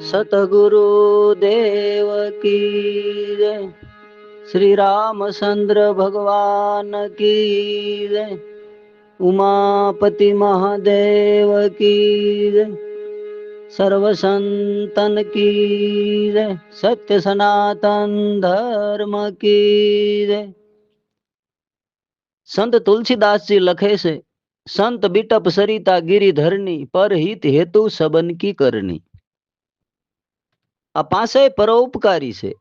સતગુરુ દેવ કી જય શ્રી રામચંદ્ર ભગવાન કી જય ઉમાપતિ મહાદેવ કી જય સર્વ સંતન કી જય સત્ય સનાતન ધર્મ કી જય સંત તુલસીદાસજી લખે છે સંત બિટપ સરિતા ગિરિધરની પર હિત હેતુ સબન કી કરની આ પાસે પરોપકારી છે.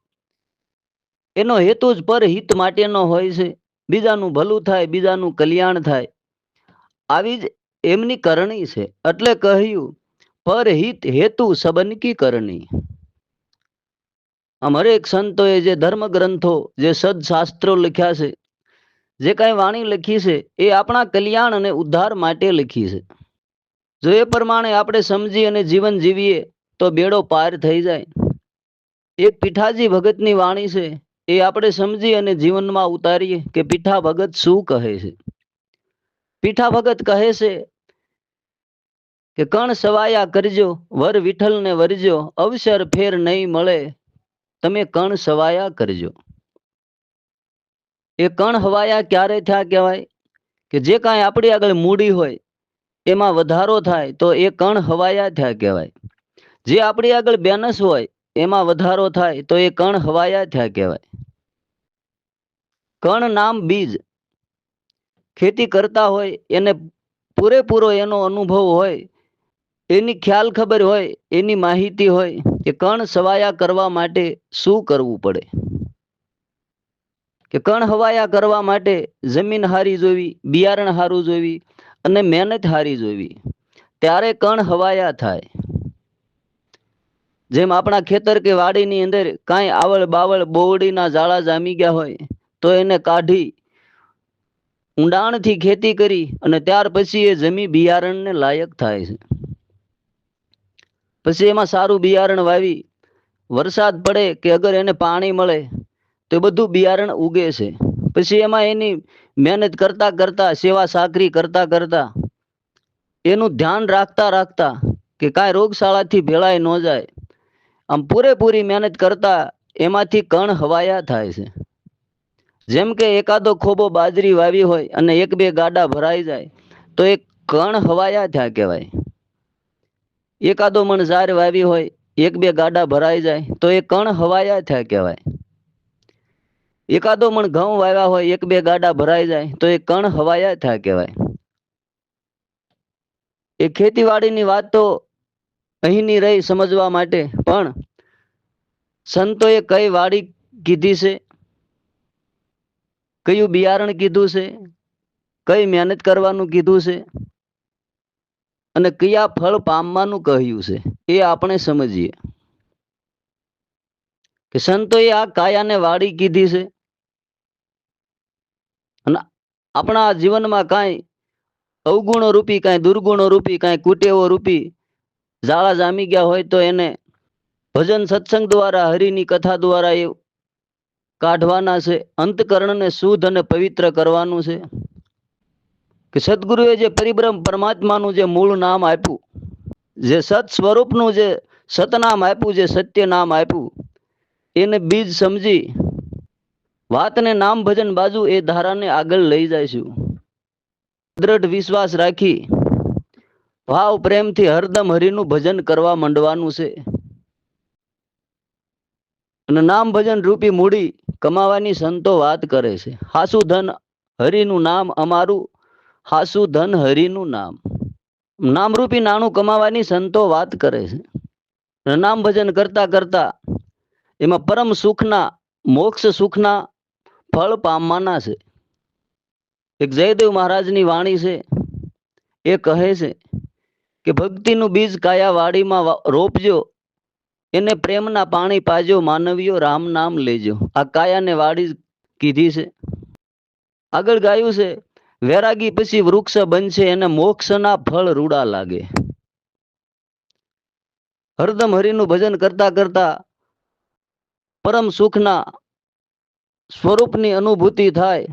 એનો હેતુ જ પરહિત માટેનો હોય છે. બીજાનું ભલું થાય, બીજાનું કલ્યાણ થાય. આવી જ એમની કરણી છે. એટલે કહ્યું પરહિત હેતુ સબનકી કરણી. આમ હરેક સંતોએ જે ધર્મ ગ્રંથો જે સદશાસ્ત્રો લખ્યા છે, જે કાંઈ વાણી લખી છે, એ આપણા કલ્યાણ અને ઉદ્ધાર માટે લખી છે. જો એ પ્રમાણે આપણે સમજી અને જીવન જીવીએ તો બેડો પાર થઈ જાય. એક પીઠાજી ભગતની વાણી છે, એ આપણે સમજી અને જીવનમાં ઉતારીએ કે પીઠા ભગત શું કહે છે. પીઠા ભગત કહે છે કે કણ સવાયા કરજો, વર વિઠ્ઠલને વરજો, અવસર ફેર નહીં મળે, તમે કણ સવાયા કરજો. એ કણ હવાયા ક્યારે થયા કહેવાય? કે જે કાંઈ આપણી આગળ મૂડી હોય, એમાં વધારો થાય તો એ કણ હવાયા થયા કહેવાય. જે આપણી આગળ બેનસ હોય, એમાં વધારો થાય, તો એ કણ હવાયા થયા કહેવાય. કણ નામ બીજ. ખેતી કરતા હોય, એને પૂરેપૂરો એનો અનુભવ હોય, એની ખ્યાલ ખબર હોય, એની માહિતી હોય, કે કણ સવાયા કરવા માટે શું કરવું પડે. કે કણ હવાયા કરવા માટે જમીન હારી જોવી, બિયારણ હારું જોવી, અને મહેનત હારી જોવી. ત્યારે કણ હવાયા થાય. જેમ આપણા ખેતર કે વાડીની અંદર કાંઈ આવળ બાવળ બોવડીના ઝાડા જામી ગયા હોય, તો એને કાઢી ઊંડાણથી ખેતી કરી અને ત્યાર પછી એ જમી બિયારણને લાયક થાય છે. પછી એમાં સારું બિયારણ વાવી, વરસાદ પડે કે અગર એને પાણી મળે, તો બધું બિયારણ ઉગે છે. પછી એમાં એની મહેનત કરતા કરતા, સેવા સાકરી કરતા કરતા એનું ધ્યાન રાખતા રાખતા કે કાંઈ રોગશાળાથી ભેળાય ન જાય. આમ પૂરેપૂરી મહેનત કરતા એમાંથી કણ હવાયા થાય છે. જેમ કે એકાદો ખોબો બાજરી વાવી હોય અને એક બે ગાડા ભરાઈ જાય, તો એ કણ હવાયા થયા કહેવાય. એકાદો મણ ઝાર વાવી હોય, એક બે ગાડા ભરાઈ જાય, તો એ કણ હવાયા થયા કહેવાય. એકાદો મણ ઘઉં વાવ્યા હોય, એક બે ગાડા ભરાઈ જાય, તો એ કણ હવાયા થયા કહેવાય. એ ખેતીવાડીની વાત તો અહીંની રહી સમજવા માટે. પણ સંતોએ કઈ વાડી કીધી છે? કયું બિયારણ કીધું છે? કઈ મહેનત કરવાનું કીધું છે? અને કયા ફળ પામવાનું કહ્યું છે? એ આપણે સમજીએ. કે સંતોએ આ કાયાને વાડી કીધી છે? અને આપણા જીવનમાં કાંઈ અવગુણો રૂપી કાંઈ દુર્ગુણો રૂપી કાંઈ કુટેવો રૂપી ઝાડા જામી ગયા હોય તો એને ભજન સત્સંગ દ્વારા, હરિની કથા દ્વારા એ કાઢવાના છે. અંતકરણને શુદ્ધ અને પવિત્ર કરવાનું છે. કે સદગુરુએ જે પરિબ્રહ્મ પરમાત્માનું જે મૂળ નામ આપ્યું, જે સત સ્વરૂપનું જે સતનામ આપ્યું, જે સત્ય નામ આપ્યું, એને બીજ સમજી વાતને નામ ભજન બાજુ એ ધારાને આગળ લઈ જઈશું દ્રઢ વિશ્વાસ રાખી ભાવ પ્રેમથી હરદમ હરિનું ભજન કરવા માંડવાનું છે. અને નામ ભજન રૂપી મૂડી કમાવાની સંતો વાત કરે છે. હાસુ ધન હરિનું નામ અમારું હાસુ ધન હરિનું નામ. નામરૂપી નાણું કમાવાની સંતો વાત કરે છે. નામ ભજન કરતા કરતા એમાં પરમ સુખના, મોક્ષ સુખના ફળ પામવાના છે. એક જયદેવ મહારાજની વાણી છે. એ કહે છે કે ભક્તિનું બીજ કાયા વાડીમાં રોપજો. એને પ્રેમના પાણી પાજો, માનવીઓ રામ નામ લેજો. આ કાયાને વાડી કીધી છે. આગળ ગાયું છે, વૈરાગી પછી વૃક્ષ બનશે, એને મોક્ષના ફળ રૂડા લાગે. હરદમ હરિનું ભજન કરતા કરતા પરમ સુખના સ્વરૂપની અનુભૂતિ થાય.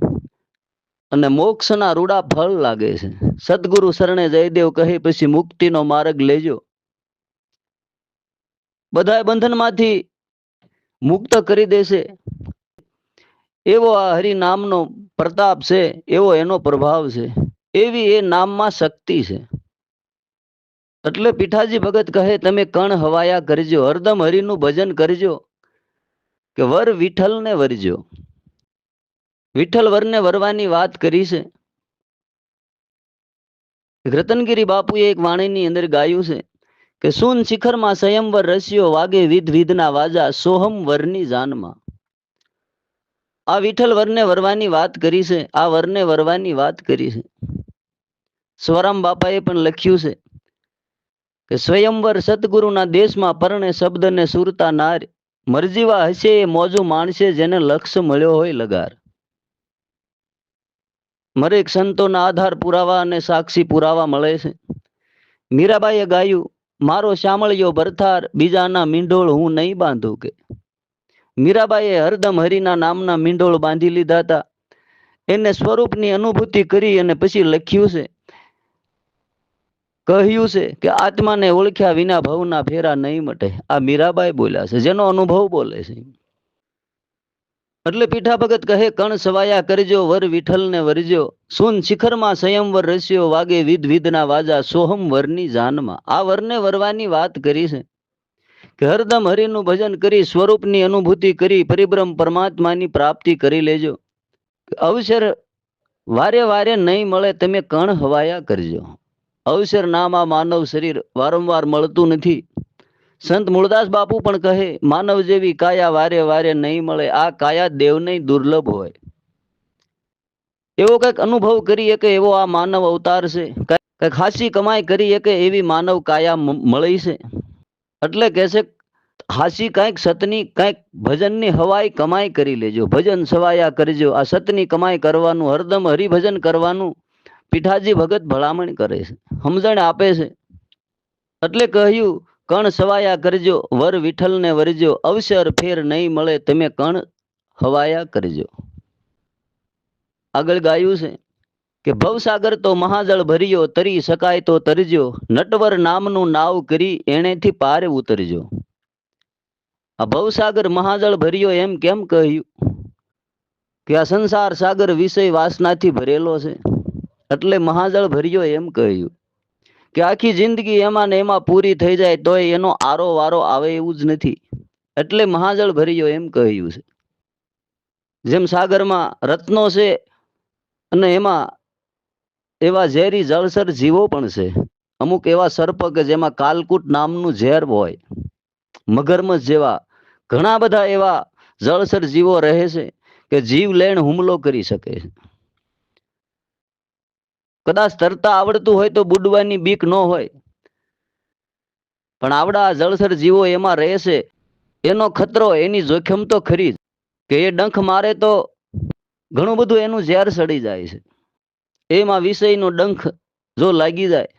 અને મોક્ષના રૂડા ફળ લાગે છે. સદગુરુ શરણે જયદેવ કહે, પછી મુક્તિનો માર્ગ લેજો. બધા બંધનમાંથી મુક્ત કરી દેશે. એવો આ હરિ નામનો પ્રતાપ છે, એવો એનો પ્રભાવ છે. એવી એ નામમાં શક્તિ છે. એટલે પીઠાજી ભગત કહે, તમે કણ હવાયા કરજો હરદમ હરિનું ભજન કરજો, કે વર વિઠ્ઠલને વરજો. વિઠ્ઠલ વરને વરવાની વાત કરી છે. રતનગીરી બાપુએ એક વાણીની અંદર ગાયું છે કે, સુન શિખરમાં સંયમવર રસ્યો વાગે વિધ વિધના વાજા સોહમ વરની જાનમાં. આ વિઠ્ઠલ વરને વરવાની વાત કરી છે, આ વરને વરવાની વાત કરી છે. સ્વરામ બાપાએ પણ લખ્યું છે કે, સ્વયંવર સદગુરુના દેશમાં પરણે શબ્દને સુરતા નાર, મરજીવા હશે એ મોજું માણશે જેને લક્ષ મળ્યો હોય લગાર. મરેક સંતોના આધાર પુરાવા અને સાક્ષી પુરાવા મળે છે. મીરાબાઈએ ગાયું, મારો શામળિયો ભરથાર, બીજાના મીંડોળ હું નહીં બાંધું કે? મીરાબાઈએ હરદમ હરિના નામના મીંડોળ બાંધી લીધા હતા. એને સ્વરૂપની અનુભૂતિ કરી અને પછી લખ્યું છે, કહ્યું છે કે આત્માને ઓળખ્યા વિના ભવના ફેરા નહીં મટે. આ મીરાબાઈ બોલ્યા છે, જેનો અનુભવ બોલે છે. એટલે પીઠા ભગત કહે, કણ સવાયા કરજો, વર વિઠ્ઠલને વરજો. સુન શિખરમાં સંયમવર રસ્યો વાગે, વિધ વિધના વાજા સોહમ વરની જાનમાં. આ વરને વરવાની વાત કરી છે. કે હરદમ હરિનું ભજન કરી, સ્વરૂપની અનુભૂતિ કરી પરિબ્રહ્મ પરમાત્માની પ્રાપ્તિ કરી લેજો. અવસર વારે વારે નહીં મળે, તમે કણ હવાયા કરજો. અવસર નામ માનવ શરીર વારંવાર મળતું નથી. સંત મૂળદાસ બાપુ પણ કહે, માનવ જેવી કાયા વારે વારે નહીં મળે, આ કાયા દેવને દુર્લભ હોય. એવો કંઈક અનુભવ કરી શકે એવો આ માનવ અવતાર છે. કંઈક હાસી કમાઈ કરી શકે એવી માનવ કાયા મળી છે. એટલે કહે છે, હાસી કાંઈક સતની, કાંઈક ભજનની હવાઈ કમાઈ કરી લેજો. ભજન સવાયા કરજો. આ સતની કમાઈ કરવાનું, હરદમ હરિભજન કરવાનું પીઠાજી ભગત ભલામણ કરે છે. સમજણ આપે છે. એટલે કહ્યું કણ સવાયા કરજો, વર વિઠ્ઠલને વરજો, અવસર ફેર નહીં મળે તમે કણ હવાયા કરજો. આગળ ગાયું છે કે ભવસાગર તો મહાજળ ભર્યો, તરી શકાય તો તરજો, નટવર નામનું નાવ કરી એણેથી પારે ઉતરજો. આ ભવસાગર મહાજળ ભર્યો એમ કેમ કહ્યું? કે આ સંસાર સાગર વિષય વાસનાથી ભરેલો છે. એટલે મહાજળ ભર્યો એમ કહ્યું. કે આખી જિંદગી એમાં ને એમાં પૂરી થઈ જાય તોય એનો આરો વારો આવે એવું જ નથી. એટલે મહાજળ ભર્યો એમ કહ્યું છે. જેમ સાગરમાં રત્નો છે અને એમાં એવા ઝેરી જળસર જીવો પણ છે. અમુક એવા સર્પ કે જેમાં કાલકુટ નામનું ઝેર હોય. મગરમચ્છ જેવા ઘણા બધા એવા જળસર જીવો રહે છે કે જીવ લેણ હુમલો કરી શકે છે. કદાચ તરતા આવડતું હોય તો બુડવાની બીક ન હોય. પણ આવડા જળસર જીવો એમાં રહેશે. એનો ખતરો એની જોખમ તો ખરી જ. કે એ ડંખ મારે તો ઘણું બધું એનું ઝેર સડી જાય છે. એમાં વિષયનો ડંખ જો લાગી જાય,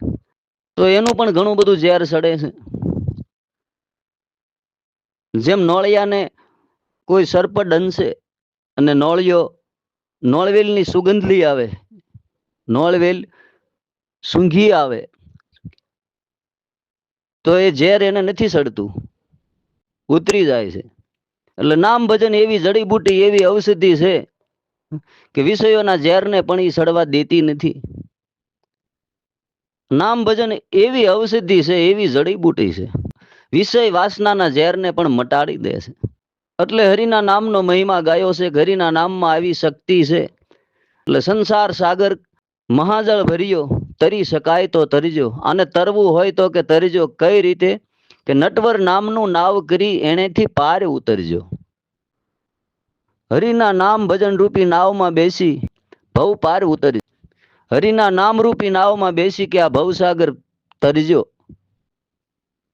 તો એનું પણ ઘણું બધું ઝેર સડે છે. જેમ નોળિયાને કોઈ સર્પ ડંશે અને નોળિયો નોળવેલની સુગંધલી આવે નોળવેલ સૂંઘી આવે. તો એ ઝેર એને નથી સડતું. ઉતરી જાય છે. એટલે નામ ભજન એવી જડીબુટી, એવી ઔષધિ છે કે વિષયોના ઝેરને પણ એ સડવા દેતી નથી. નામ ભજન એવી ઔષધિ છે, એવી જડીબુટી છે. વિષય વાસનાના ઝેરને પણ મટાડી દે છે. એટલે હરિના નામનો મહિમા ગાયો છે હરિના નામમાં આવી શક્તિ છે. એટલે સંસાર સાગર મહાજળ ભર્યો, તરી શકાય તો તરજો. અને તરવું હોય તો કે તરજો. કઈ રીતે? કે નટવર નામનું નાવ કરી એનેથી પાર ઉતરજો. હરિના નામ ભજન રૂપી નાવમાં બેસી ભવ પાર ઉતરજો. હરિના નામ રૂપી નાવમાં બેસી કે આ ભવસાગર તરજો.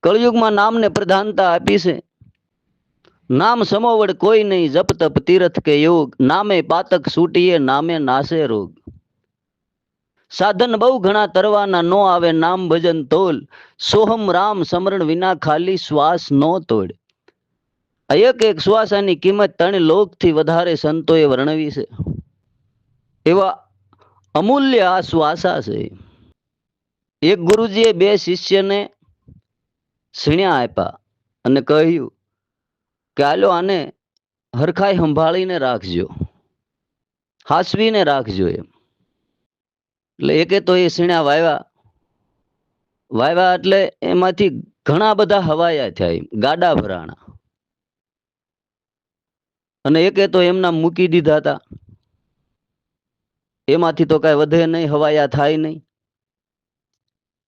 કળયુગમાં નામને પ્રધાનતા આપી છે. નામ સમોવડ કોઈ નહીં, જપ તપ તીરથ કે યોગ. નામે પાતક સૂટીએ, નામે નાશે રોગ. સાધન બહુ ઘણા તરવાના નો આવે નામ ભજન તોલ. સોહમ રામ સમરણ વિના ખાલી શ્વાસ નો તોડ. એક એક શ્વાસાની કિંમત ત્રણ લોકથી વધારે સંતોએ વર્ણવી છે. એવા અમૂલ્ય આ શ્વાસા છે. એક ગુરુજીએ બે શિષ્યને સીણ્યા આપ્યા અને કહ્યું કે આલો આને હરખાઈ સંભાળીને રાખજો. હાસવીને રાખજો એમ. એટલે એકે તો એ સીણા વાવ્યા વાવ્યા એટલે એમાંથી ઘણા બધા હવાયા થયા, ગાડા ભરાણા. અને એકે તો એમના મૂકી દીધા હતા. એમાંથી તો કઈ વધે નહીં, હવાયા થાય નહીં.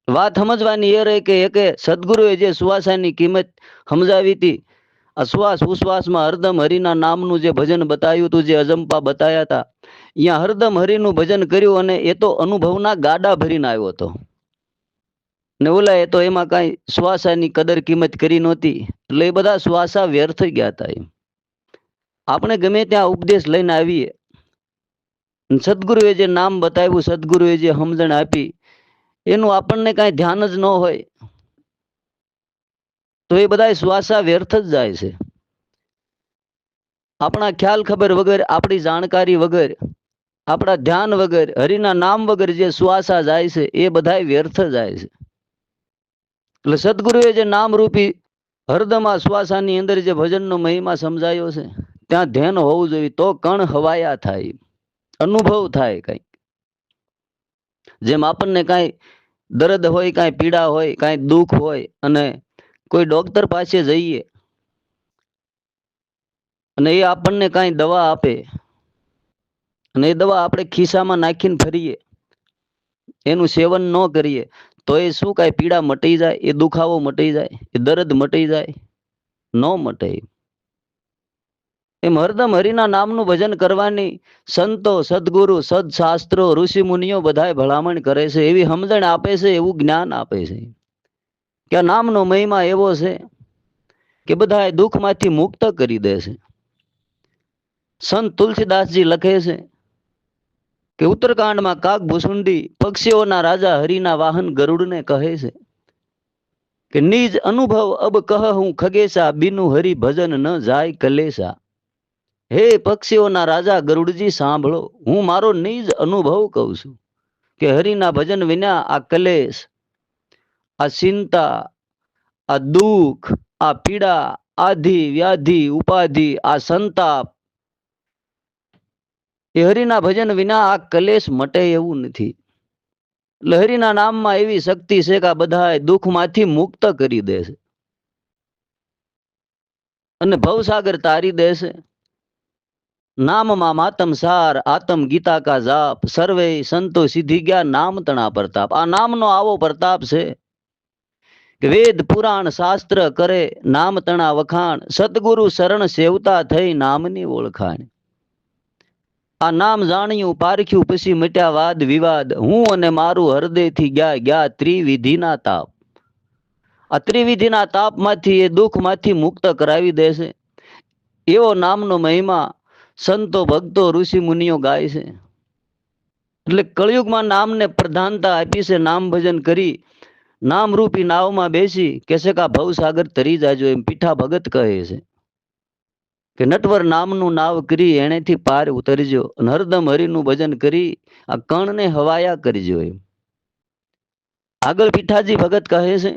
વાત સમજવાની એ રહી કે એકે સદગુરુએ જે સુવાસાની કિંમત સમજાવી હતી, આ શ્વાસ ઉશ્વાસમાં હરદમ હરિના નામનું જે ભજન બતાવ્યું હતું, જે અજંપા બતાયા હતા અહીંયા હરદમ હરિનું ભજન કર્યું અને એ તો અનુભવના ગાડા ભરીને આવ્યો હતો. ને ઓલા એ તો એમાં કાંઈ શ્વાસાની કદર કિંમત કરી નહોતી, એટલે એ બધા શ્વાસા વ્યર્થ ગયા હતા એમ. આપણે ગમે ત્યાં ઉપદેશ લઈને આવીએ સદગુરુએ જે નામ બતાવ્યું, સદગુરુએ જે સમજણ આપી, એનું આપણને કાંઈ ધ્યાન જ ન હોય, તો એ બધા શ્વાસા વ્યર્થ જ જાય છે. આપણા ખ્યાલ ખબર વગર, આપણી જાણકારી વગર આપણા ધ્યાન વગર, હરિના નામ વગર જે સુવાસા જાય છે, એ બધા વ્યર્થ જાય છે. એટલે સદગુરુએ જે નામરૂપી હરદમા શ્વાસાની અંદર જે ભજનનો મહિમા સમજાયો છે, ત્યાં ધ્યાન હોવું જોઈએ, તો કણ હવાયા થાય, અનુભવ થાય કઈ જેમ આપણને કાંઈ દર્દ હોય, કાંઈ પીડા હોય કાંઈ દુઃખ હોય, અને કોઈ ડોક્ટર પાસે જઈએ, અને એ આપણને કાંઈ દવા આપે અને એ દવા આપણે ખિસ્સામાં નાખીને ફરીએ એનું સેવન ન કરીએ, તો એ શું કાંઈ પીડા મટી જાય, એ દુખાવો મટી જાય, એ દર્દ મટી જાય, ન મટે એમ. હરદમ હરિના નામનું ભજન કરવાની સંતો, સદગુરુ, સદશાસ્ત્રો ઋષિ મુનિઓ બધાએ ભલામણ કરે છે, એવી સમજણ આપે છે, એવું જ્ઞાન આપે છે. કે નામનો મહિમા એવો છે કે બધા દુઃખમાંથી મુક્ત કરી દે છે. સંત તુલસીદાસજી લખે છે કે ઉત્તરકાંડમાં કાક ભૂસુંડી પક્ષીઓના રાજા હરિના વાહન ગરુડને કહે છે કે, નિજ અનુભવ અબ કહ હું ખગેસા બિનુ હરિ ભજન ન જાય કલેસા. હે પક્ષીઓના રાજા ગરુડજી સાંભળો, હું મારો નિજ અનુભવ કહું છું કે હરિના ભજન વિના આ કલેશ, આ ચિંતા, આ દુઃખ, આ પીડા, આધિ વ્યાધિ, ઉપાધિ, આ સંતાપ હરિના ભજન વિના આ કલેશ મટે એવું નથી. એટલે નામમાં એવી શક્તિ છે કે આ બધા દુઃખમાંથી મુક્ત કરી દે અને ભવસાગર તારી દે નામમાં માતમ સાર, આતમ ગીતા કા જાપ, સર્વે સંતો સિદ્ધિ ગયા નામ તણા પ્રતાપ. આ નામનો આવો પ્રતાપ છે વેદ પુરાણ શાસ્ત્ર કરે, નામ તણા વખાણ, સદગુરુ શરણ સેવતા થઈ નામની ઓળખાણ. આ નામ જાણ્યું, પારખ્યું, પછી મટ્યા વાદ, વિવાદ. હું અને મારું હૃદયથી ગયા ગયા ત્રિવિધિના તાપ. આ ત્રિવિધિના તાપમાંથી એ દુઃખમાંથી મુક્ત કરાવી દેશે એવો નામનો મહિમા સંતો, ભક્તો, ઋષિ, મુનિઓ ગાય છે. એટલે કળિયુગમાં નામને પ્રધાનતા આપી છે, નામ ભજન કરી, નામરૂપી નાવમાં બેસી, કે છે કે આ ભવસાગર તરી જાજો એમ પીઠા ભગત કહે છે. કે નટવર નામનું નાવ કરી એણેથી પાર ઉતરજો, નરદમ હરિનું ભજન કરી આ કણને હવાયા કરજો એમ. આગળ પીઠાજી ભગત કહે છે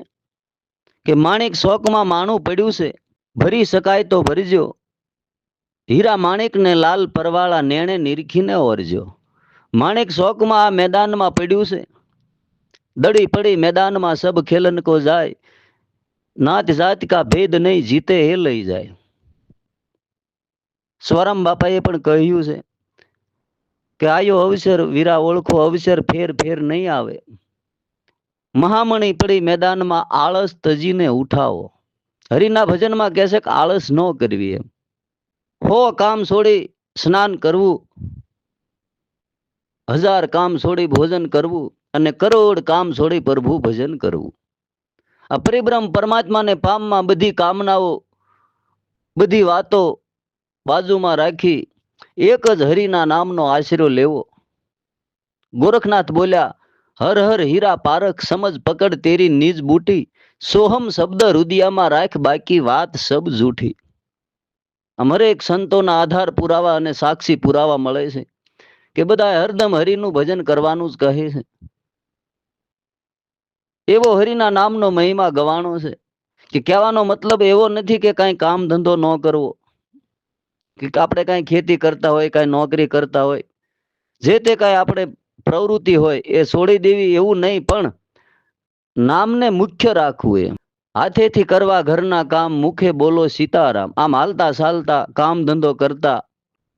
કે માણેક શોકમાં માણું પડ્યું છે, ભરી શકાય તો ભરજો. હીરા માણેકને લાલ પરવાળા નેણે નિરખીને ઓરજો. માણેક શોકમાં આ મેદાનમાં પડ્યું છે. દડી પડી મેદાનમાં સબ ખેલન કો જાય, નાત જાત કા ભેદ નહીં જીતે એ લઈ જાય. સ્વરામ બાપાએ પણ કહ્યું છે કે આયો અવસર, વીરા ઓળખો, અવસર ફેર ફેર નહીં આવે. મહામણી પડી મેદાનમાં આળસ તજીને ઉઠાવો. હરિના ભજનમાં કહેશે કે આળસ ન કરવી એમ. હો કામ છોડી સ્નાન કરવું. હજાર કામ છોડી ભોજન કરવું અને કરોડ કામ છોડી પ્રભુ ભજન કરવું. આ પરિબ્રહ્મ પરમાત્માને પામમાં બધી કામનાઓ, બધી વાતો બાજુમાં રાખી એક જ હરિના નામનો આશરો લેવો. ગોરખનાથ બોલ્યા, હર હર હીરા પારખ સમજ પકડ તેરી નિજ બૂટી. સોહમ શબ્દ રુદિયામાં રાખ બાકી વાત સબ જૂઠી. અમારે એક સંતોના આધાર પુરાવા અને સાક્ષી પુરાવા મળે છે કે બધા હરદમ હરિનું ભજન કરવાનું જ કહે છે. એવો હરિના નામનો મહિમા ગવાણો છે કે કહેવાનો મતલબ એવો નથી કે કાંઈ કામ ધંધો ન કરવો. કે આપણે કાંઈ ખેતી કરતા હોય, કાંઈ નોકરી કરતા હોય, જે તે કાંઈ આપણે પ્રવૃત્તિ હોય એ છોડી દેવી એવું નહીં, પણ નામને મુખ્ય રાખવું એમ. હાથેથી કરવા ઘરના કામ, મુખે બોલો સીતારામ. આમ હાલતા ચાલતા કામ ધંધો કરતા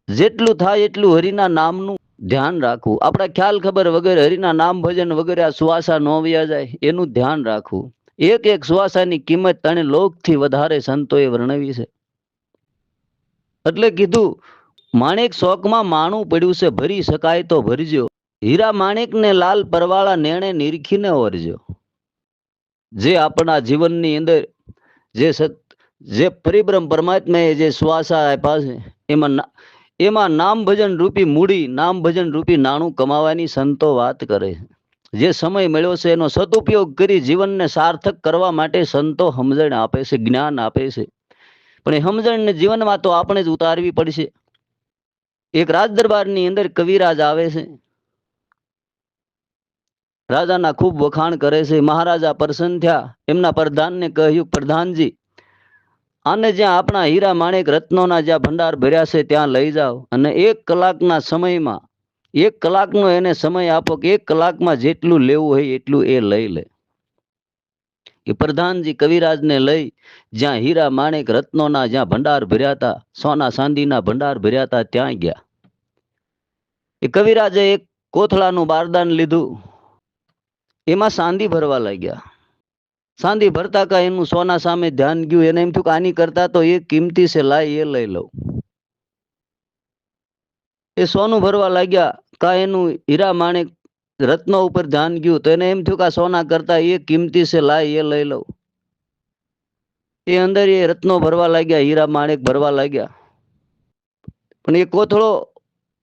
જેટલું થાય એટલું હરિના નામનું ધ્યાન રાખવું. આપણા ખ્યાલ ખબર વગેરે હરિના નામ ભજન વગેરે આ સુવાસા ન વ્યા જાય, એનું ધ્યાન રાખવું. એક એક સુવાસાની કિંમત તણે લોકથી વધારે સંતોએ વર્ણવી છે. એટલે કીધું, માણેક શોકમાં માણું પડ્યું છે, ભરી શકાય તો ભરજો. હીરા માણેકને લાલ પરવાળા નેણે નિરખીને ઓરજો. જે આપણા જીવનની અંદર જે સત, જે પરિબ્રહ્મ પરમાત્માએ જે શ્વાસા આપ્યા છે, એમાં એમાં નામ ભજન રૂપી મૂડી, નામ ભજન રૂપી નાણું કમાવાની સંતો વાત કરે છે. જે સમય મળ્યો છે, એનો સદુપયોગ કરી જીવનને સાર્થક કરવા માટે સંતો સમજણ આપે છે, જ્ઞાન આપે છે. પણ એ સમજણને જીવનમાં તો આપણે જ ઉતારવી પડશે. એક રાજ દરબારની અંદર કવિરાજ આવે છે. રાજાના ખૂબ વખાણ કરે છે. મહારાજા પ્રસન્ન થયા એમના પ્રધાનને કહ્યું, પ્રધાનજી, આને જ્યાં આપણા હીરા માણેક રત્નોના જ્યાં ભંડાર ભર્યા છે ત્યાં લઈ જાઓ અને એક કલાકના સમયમાં, એક કલાકનો એને સમય આપો કે એક કલાકમાં જેટલું લેવું હોય એટલું એ લઈ લે. એ પ્રધાનજી કવિરાજને લઈ જ્યાં હીરા માણેક રત્નોના જ્યાં ભંડાર ભર્યા હતા, સોના ચાંદીના ભંડાર ભર્યા હતા, ત્યાં ગયા. એ કવિરાજે એક કોથળાનું બારદાન લીધું. એમાં સાંદી ભરવા લાગ્યા. સાંદી ભરતા કા એનું સોના સામે ધ્યાન ગયું. એને એમ થયું કે આની કરતા તો એ કિંમતી છે, લાય એ લઈ લઉં. એ સોનું ભરવા લાગ્યા. કા એનું હીરા માણેક રત્નો ઉપર ધ્યાન ગયું તો એને એમ થયું કે આ સોના કરતા એ કિંમતી છે, લાય, એ લઈ લઉં. એ અંદર એ રત્નો ભરવા લાગ્યા, હીરા માણેક ભરવા લાગ્યા. પણ એ કોથળો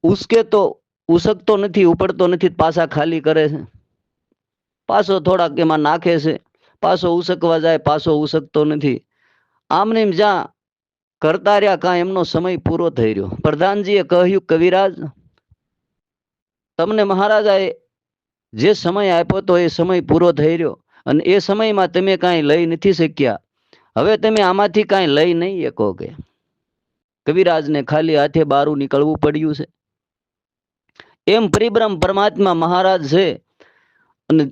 ઉસકે તો ઉસકતો નથી, ઉપડતો નથી પાછા ખાલી કરે છે. પાછો થોડાક એમાં નાખે છે, પાછો ઉસકવા જાય, પાછો ઉસકતો નથી. આમને એમ જ્યાં કરતા રહ્યા કાં એમનો સમય પૂરો થઈ રહ્યો. પ્રધાનજીએ કહ્યું, કવિરાજ, તમને મહારાજાએ જે સમય આપ્યો તો એ સમય પૂરો થઈ રહ્યો અને એ સમયમાં તમે કાંઈ લઈ નથી શક્યા. હવે તમે આમાંથી કાંઈ લઈ નહીં શકો કે. કવિરાજને ખાલી હાથે બારું નીકળવું પડ્યું છે. એમ પરિબ્રહ્મ પરમાત્મા મહારાજ છે અને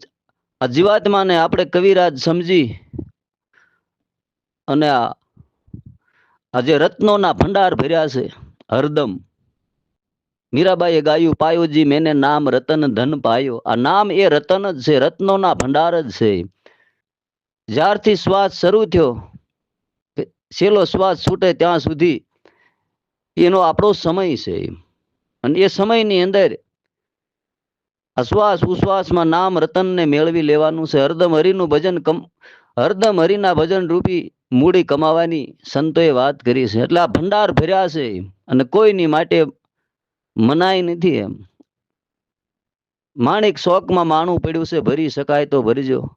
આ જીવાત્માને આપણે કવિરાજ સમજી અને આ જે રત્નોના ભંડાર ભર્યા છે હરદમ મીરાબાઈએ ગાયું પાયોજી મેને નામ રતન ધન પાયો. આ નામ એ રતન જ છે, રત્નોના ભંડાર જ છે. જ્યારથી શ્વાસ શરૂ થયો, છેલ્લો શ્વાસ છૂટે ત્યાં સુધી એનો આપણો સમય છે. અને એ સમયની અંદર અશ્વાસ ઉશ્વાસમાં નામ રતનને મેળવી લેવાનું છે. હરદમ હરિનું ભજન કમ હરદમ હરિના ભજન રૂપી મૂડી કમાવાની સંતોએ વાત કરી છે. એટલે આ ભંડાર ભર્યા છે. અને કોઈની માટે મનાય નથી એમ. માણેક શોકમાં માણું પડ્યું છે, ભરી શકાય તો ભરજો.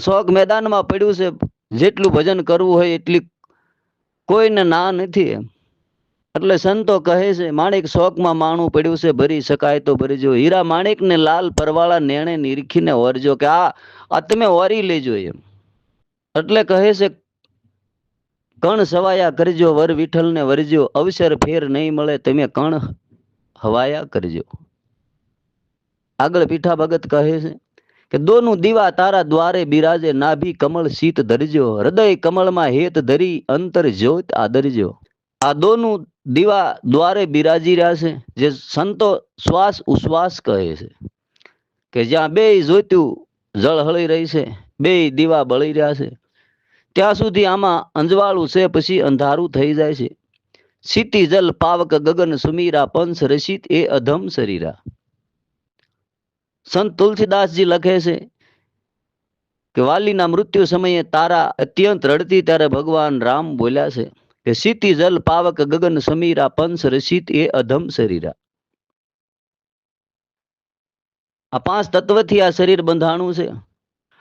શોક મેદાનમાં પડ્યું છે, જેટલું ભજન કરવું હોય એટલી કોઈને ના નથી એમ. એટલે સંતો કહે છે, માણેક શોકમાં માણું પડ્યું છે, ભરી શકાય તો ભરજો. હીરા માણેકને લાલ પરવાળા નેણે નિરખીને ઓરજો કે, આ આ તમે ઓરી લેજો એમ. એટલે કહે છે કણ સવાયા કરજો, વર વિઠ્ઠલને વરજો, અવસર ફેર નહીં મળે તમે કણ હવાયા કરજો. આગળ પીઠા ભગત કહે છે કે દોનું દીવા તારા દ્વારે બિરાજે, નાભી કમળ શીત ધરજો, હૃદય કમળમાં હેત ધરી, અંતર જ્યોત આદરજો. આ દોનું દીવા દ્વારે બિરાજી રહ્યા છે, જે સંતો શ્વાસ ઉશ્વાસ કહે છે કે જ્યાં બે જોઈતું જળ હળી રહી છે બે દીવા બળી રહ્યા છે. ત્યાં સુધી આમાં અંજવાળું છે, પછી અંધારું થઈ જાય છે. સીતી જલ પાવક ગગન સુમીરા પંસ રસિત એ અધમ શરીરા સંત તુલસીદાસજી લખે છે કે વાલીના મૃત્યુ સમયે તારા અત્યંત રડતી ત્યારે ભગવાન રામ બોલ્યા છે કે સીતિ જલ પાવક ગગન સમીરા પંસ રસિત એ અધમ શરીરા આ પાંચ તત્વથી આ શરીર બંધાણું છે.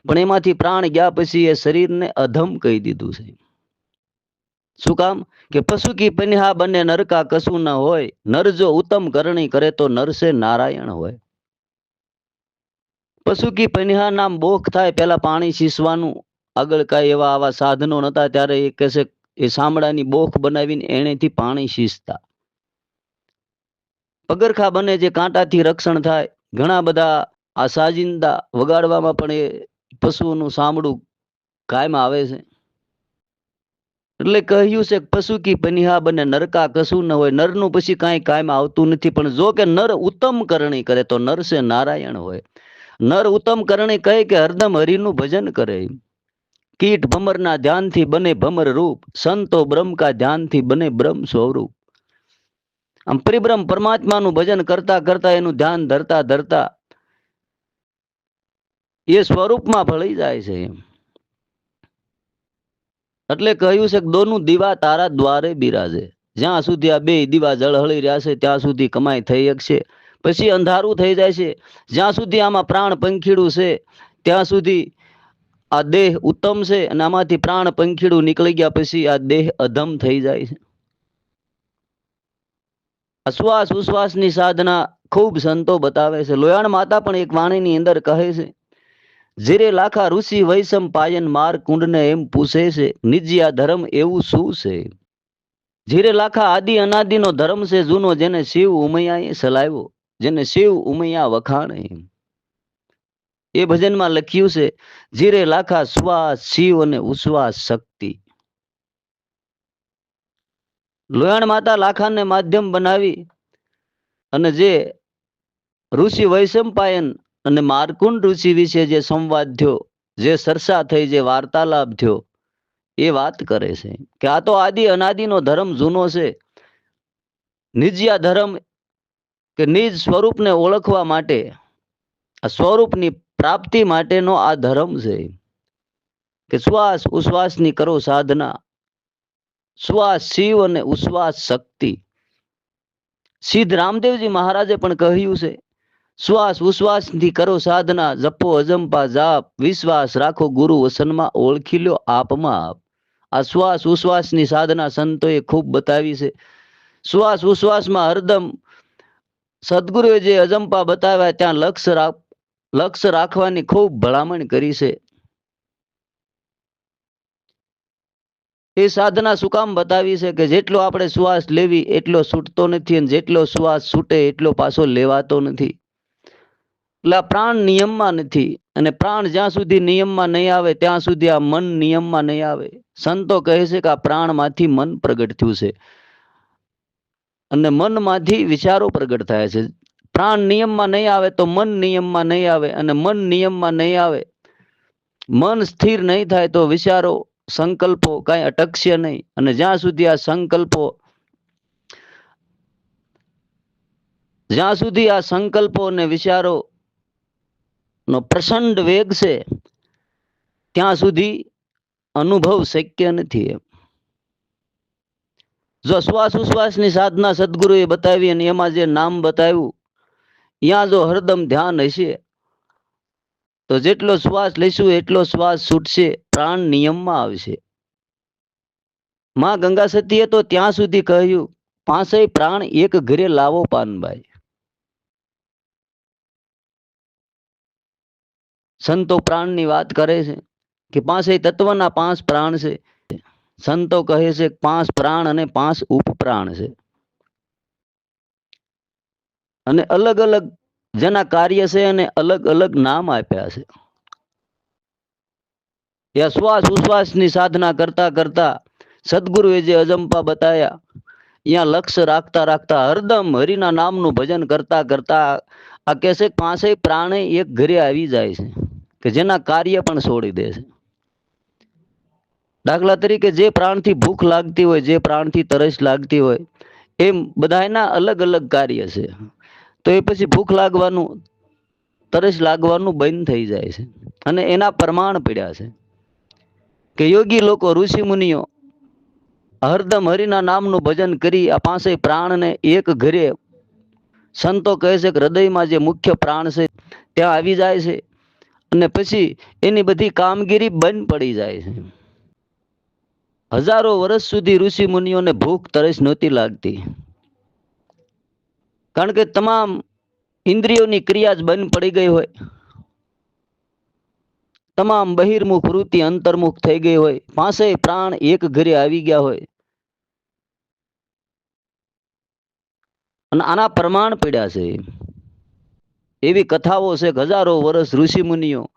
પણ એમાંથી પ્રાણ ગયા પછી એ શરીરને અધમ કહી દીધું છે. શું કામ? કે પશુ પન્હા બંને નરકા કશું ન હોય, નર જો ઉત્તમ કરણી કરે તો નરસે નારાયણ હોય. પશુ પન્હા નામ બોખ થાય, પેલા પાણી શીસવાનું. આગળ કાંઈ એવા આવા સાધનો નતા, ત્યારે એ કહેશે, એ શામળાની બોખ બનાવીને એણેથી પાણી શીસતા. પગરખા બને જે કાંટાથી રક્ષણ થાય. ઘણા બધા આ સાજિંદા વગાડવામાં પણ એ પશુઓનું સાંભળું કાયમ આવે છે. એટલે કહ્યું છે પશુ કી પનિહા બને, નરકા કશું ન હોય, નરનું પછી કાંઈ કાયમ આવતું નથી, પણ જો કે નર ઉત્તમ કરણી કરે તો નર છે નારાયણ હોય. નર ઉત્તમ કરણી કહે કે હરદમ હરિનું ભજન કરે. કીટ ભમરના ધ્યાનથી બને ભમર રૂપ, સંતો બ્રહ્મ કા ધ્યાનથી બને બ્રહ્મ સ્વરૂપ. આમ પરિબ્રહ્મ પરમાત્માનું ભજન કરતા કરતા એનું ધ્યાન ધરતા ધરતા એ સ્વરૂપમાં ભળી જાય છે એમ. એટલે કહ્યું છે કે દોનું દીવા તારા દ્વારે બિરાજે. જ્યાં સુધી આ બે દીવા જળહળી રહ્યા છે, ત્યાં સુધી કમાઈ થઈ શકશે. પછી અંધારું થઈ જાય છે. જ્યાં સુધી આમાં પ્રાણ પંખીડું છે, ત્યાં સુધી આ દેહ ઉત્તમ છે અને આમાંથી પ્રાણ પંખીડું નીકળી ગયા પછી આ દેહ અધમ થઈ જાય છે. શ્વાસ ઉશ્વાસની સાધના ખૂબ સંતો બતાવે છે. લોયાણ માતા પણ એક વાણીની અંદર કહે છે જીરે લાખા ઋષિ વૈષમ પાયન માર કુંડને એમ પૂછે છે નિજ્યા ધર્મ એવું શું છે? જીરે લાખા આદિ અનાદિનો ધર્મ છે, જૂનો જેને શિવ ઉમૈયાએ સલાવ્યો, જેને શિવ ઉમૈયા વખાણે. એ ભજનમાં લખ્યું છે, જીરે લાખા શ્વાસ શિવ અને ઉશ્વાસ શક્તિ. લોયાણ માતા લાખાને માધ્યમ બનાવી અને જે ઋષિ વૈશંપાયન અને માર્કુંડ ઋષિ વિશે જે સંવાદ થયો, જે સરસા થઈ, જે વાર્તાલાપ થયો, એ વાત કરે છે કે આ તો આદિ અનાદિનો ધર્મ જૂનો છે. નિજ્યા ધર્મ કે નિજ સ્વરૂપને ઓળખવા માટે, આ સ્વરૂપની પ્રાપ્તિ માટેનો આ ધર્મ છે. કે શ્વાસ ઉશ્વાસની કરો સાધના. શ્વાસ શિવ અને ઉશ્વાસ શક્તિ. સિદ્ધ રામદેવજી મહારાજે પણ કહ્યું છે શ્વાસ ઉશ્વાસથી કરો સાધના, જપો અજંપા, જાપ, વિશ્વાસ રાખો ગુરુ વસનમાં ઓળખી લો આપમાં આપ આ શ્વાસ ઉશ્વાસની સાધના સંતોએ ખૂબ બતાવી છે. શ્વાસ ઉશ્વાસમાં હરદમ સદગુરુએ જે અજંપા બતાવ્યા ત્યાં લક્ષ્ય લક્ષ્ય રાખવાની ખૂબ ભલામણ કરી છે. એ સાધના શું કામ બતાવી છે કે જેટલો આપણે શ્વાસ લેવી એટલો છૂટતો નથી અને જેટલો શ્વાસ છૂટે એટલો પાછો લેવાતો નથી. એટલે આ પ્રાણ નિયમમાં નથી. અને પ્રાણ જ્યાં સુધી નિયમમાં નહીં આવે, ત્યાં સુધી આ મન નિયમમાં નહીં આવે. સંતો કહે છે કે આ પ્રાણમાંથી મન પ્રગટ થયું છે. અને મનમાંથી વિચારો પ્રગટ થાય છે. પ્રાણ નિયમમાં નહીં આવે તો મન નિયમમાં નહીં આવે. અને મન નિયમમાં નહીં આવે, મન સ્થિર નહીં થાય તો વિચારો, સંકલ્પો કાંઈ અટકશે નહીં. અને જ્યાં સુધી આ સંકલ્પો, જ્યાં સુધી આ સંકલ્પો અને વિચારો નો પ્રચંડ વેગ છે, ત્યાં સુધી અનુભવ શક્ય નથી જો શ્વાસ ઉશ્વાસની સાધના સદગુરુએ બતાવી અને એમાં જે નામ બતાવ્યું ત્યાં જો હરદમ ધ્યાન હશે, તો જેટલો શ્વાસ લઈશું એટલો શ્વાસ છૂટશે, પ્રાણ નિયમમાં આવશે. માં ગંગા સતીએ તો ત્યાં સુધી કહ્યું પાસે પ્રાણ એક ઘરે લાવો પાનભાઈ. સંતો પ્રાણની વાત કરે છે કે પાંચે તત્વના પાંચ પ્રાણ છે. સંતો કહે છે પાંચ પ્રાણ અને પાંચ ઉપપ્રાણ છે. અને અલગ અલગ જેના કાર્ય છે અને અલગ અલગ નામ આપ્યા છે. એ શ્વાસ ઉશ્વાસની સાધના કરતા કરતા સદગુરુએ જે અજંપા બતાયા અહીંયા લક્ષ્ય રાખતા રાખતા હરદમ હરિના નામનું ભજન કરતા કરતા આ કહે છે પાંચે પ્રાણે એક ઘરે આવી જાય છે. કે જેના કાર્ય પણ છોડી દે છે. દાખલા તરીકે જે પ્રાણથી ભૂખ લાગતી હોય, જે પ્રાણથી તરસ લાગતી હોય, એમ બધાના અલગ અલગ કાર્ય છે. તો એ પછી ભૂખ લાગવાનું, તરસ લાગવાનું બંધ થઈ જાય છે. અને એના પ્રમાણ પડ્યા છે. કે યોગી લોકો, ઋષિ મુનિઓ હરદમ હરિના નામનું ભજન કરી આ પાસે પ્રાણને એક ઘરે સંતો કહે છે કે હૃદયમાં જે મુખ્ય પ્રાણ છે, ત્યાં આવી જાય છે. અને પછી એની બધી કામગીરી બંધ પડી જાય છે. હજારો વર્ષ સુધી ઋષિ મુનિઓને ભૂખ તરસ નહોતી લાગતી. કારણ કે તમામ ઇન્દ્રિયોની ક્રિયા જ બંધ પડી ગઈ હોય. તમામ બહિર્મુખ વૃત્તિ અંતર્મુખ થઈ ગઈ હોય. પાસે પ્રાણ એક ઘરે આવી ગયા હોય. અને આના પ્રમાણ પડ્યા છે. એવી કથાઓ છે હજારો વર્ષ ઋષિ મુનિઓ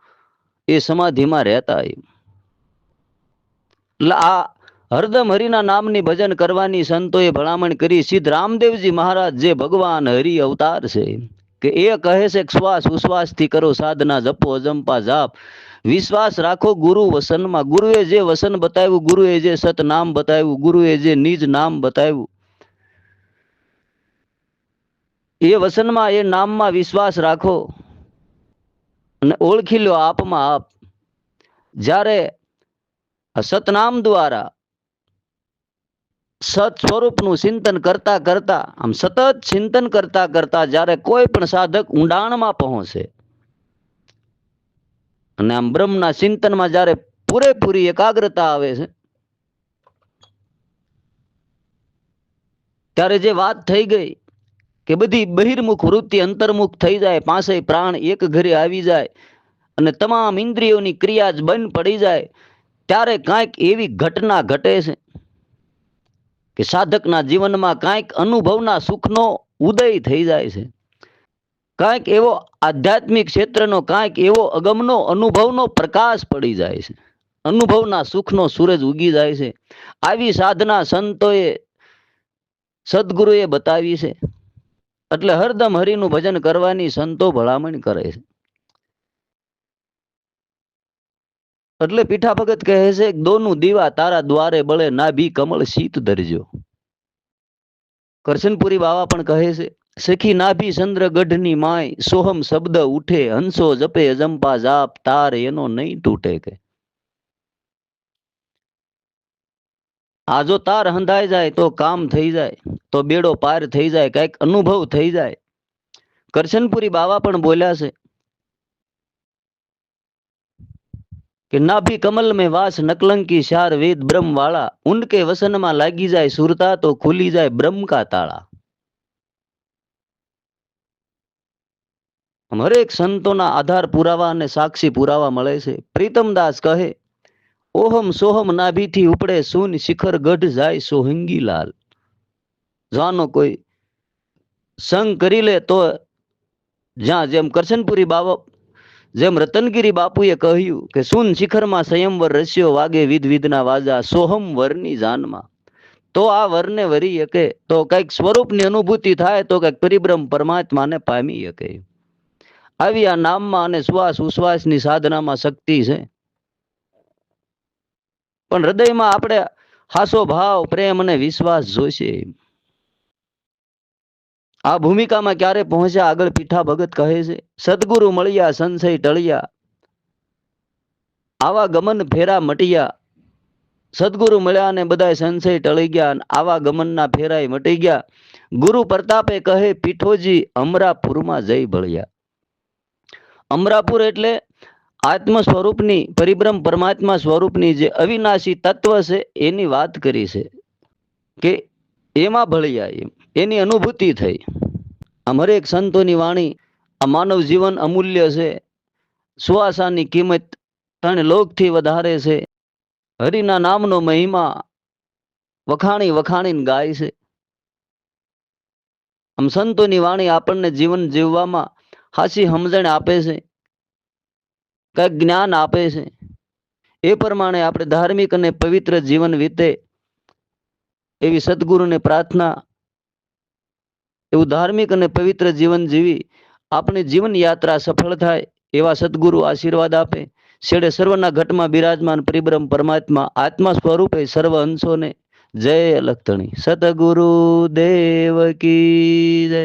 એ સમાધિમાં રહેતા એટલે આ હરદમ હરિના નામની ભજન કરવાની સંતોએ ભલામણ કરી સિદ્ધ રામદેવજી મહારાજ જે ભગવાન હરિ અવતાર છે કે એ કહે છે શ્વાસ ઉશ્વાસથી કરો સાધના, જપો, અજંપા, જાપ. વિશ્વાસ રાખો ગુરુ વસનમાં. ગુરુએ જે વસન બતાવ્યું, ગુરુએ જે સત નામ બતાવ્યું, ગુરુએ જે નિજ નામ બતાવ્યું. એ વસનમાં એ નામમાં વિશ્વાસ રાખો અને ઓળખી લો આપમાં આપ. જ્યારે સતનામ દ્વારા સત સ્વરૂપનું ચિંતન કરતા કરતા, આમ સતત ચિંતન કરતા કરતા જ્યારે કોઈ પણ સાધક ઊંડાણમાં પહોંચે અને આમ બ્રહ્મના ચિંતનમાં જ્યારે પૂરેપૂરી એકાગ્રતા આવે છે, ત્યારે જે વાત થઈ ગઈ કે બધી બહિર્મુખ વૃત્તિ અંતર્મુખ થઈ જાય પાસે પ્રાણ એક ઘરે આવી જાય અને તમામ ઇન્દ્રિયોની ક્રિયા જ બંધ પડી જાય, ત્યારે કાંઈક એવી ઘટના ઘટે છે કે સાધકના જીવનમાં કાંઈક અનુભવના સુખનો ઉદય થઈ જાય છે. કાંઈક એવો આધ્યાત્મિક ક્ષેત્રનો, કાંઈક એવો અગમનો, અનુભવનો પ્રકાશ પડી જાય છે. અનુભવના સુખનો સૂરજ ઉગી જાય છે. આવી સાધના સંતોએ, સદગુરુએ બતાવી છે. એટલે હરદમ હરિનું ભજન કરવાની સંતો ભલામણ કરે છે. એટલે પીઠા ભગત કહે છે, દોનું દીવા તારા દ્વારે બળે નાભી કમળ શીત ધરજો. કરશનપુરી બાવા પણ કહે છે સખી નાભી ચંદ્ર ગઢની માય, સોહમ શબ્દ ઉઠે, હંસો જપે અજંપા જાપ, તાર એનો નહીં તૂટે કે. આ જો તાર હંધાઈ જાય તો કામ થઈ જાય, તો બેડો પાર થઈ જાય, કંઈક અનુભવ થઈ જાય. કરશનપુરી બાવા પણ બોલ્યા છે કે નાભી કમલ में વાસ નકલંકી શાર વેદ બ્રહ્મ વાળા. ઉનકે વસનમાં લાગી જાય સુરતા તો ખુલી જાય બ્રહ્મ કા તાળા. હરેક સંતોના આધાર પુરાવા અને સાક્ષી પુરાવા મળે છે. પ્રીતમદાસ કહે ઓહમ સોહમ નાભીથી ઉપડે સૂન શિખર ગઢ જાય સોહંગી લાલ જાનો કોઈ સંગ કરી લે તો જ્યાં જેમ કરશનપુરી બાબા જેમ રતનગીરી બાપુએ કહ્યું કે સુન શિખરમાં સંયમવર રસ્યો વાગે વિધ વિધના વાજા સોહમ વરની જાનમાં. તો આ વરને વરી શકે, તો કંઈક સ્વરૂપની અનુભૂતિ થાય, તો કંઈક પરિબ્રહ્મ પરમાત્માને પામી શકે. આવી આ નામમાં અને શ્વાસ ઉશ્વાસની સાધનામાં શક્તિ છે. પણ હૃદયમાં આપણે હાસો ભાવ, પ્રેમ અને વિશ્વાસ જોઈશે આ ભૂમિકામાં ક્યારે પહોંચ્યા આગળ પીઠા ભગત કહે છે, સદગુરુ મળ્યા, સંશય ટળ્યા. આવા ગમન ફેરા મટિયા. સદગુરુ મળ્યા અને બધા સંશય ટળી ગયા આવા ગમનના ફેરાય મટી ગયા. ગુરુ પ્રતાપે કહે, પીઠોજી, અમરાપુરમાં જઈ ભળ્યા. અમરાપુર એટલે આત્મ સ્વરૂપની પરિબ્રહ્મ પરમાત્મા સ્વરૂપની જે અવિનાશી તત્વ છે, એની વાત કરી છે કે એમાં ભળ્યા એમ, એની અનુભૂતિ થઈ. આમ હરેક સંતોની વાણી આ માનવ જીવન અમૂલ્ય છે. સુવાસાની કિંમત ત્રણ લોકથી વધારે છે. હરિના નામનો મહિમા વખાણી વખાણીને ગાય છે. આમ સંતોની વાણી આપણને જીવન જીવવામાં હાસી સમજણ આપે છે. કંઈક જ્ઞાન આપે છે. એ પ્રમાણે આપણે ધાર્મિક અને પવિત્ર જીવન વીતે એવી સદગુરુને પ્રાર્થના, એવું ધાર્મિક અને પવિત્ર જીવન જીવી આપણી જીવન યાત્રા સફળ થાય એવા સદગુરુ આશીર્વાદ આપે. છેડે સર્વના ઘટમાં બિરાજમાન પરિબ્રહ્મ પરમાત્મા આત્મા સ્વરૂપે સર્વ અંશોને જય લખતણી. સતગુરુ દેવ કી જય.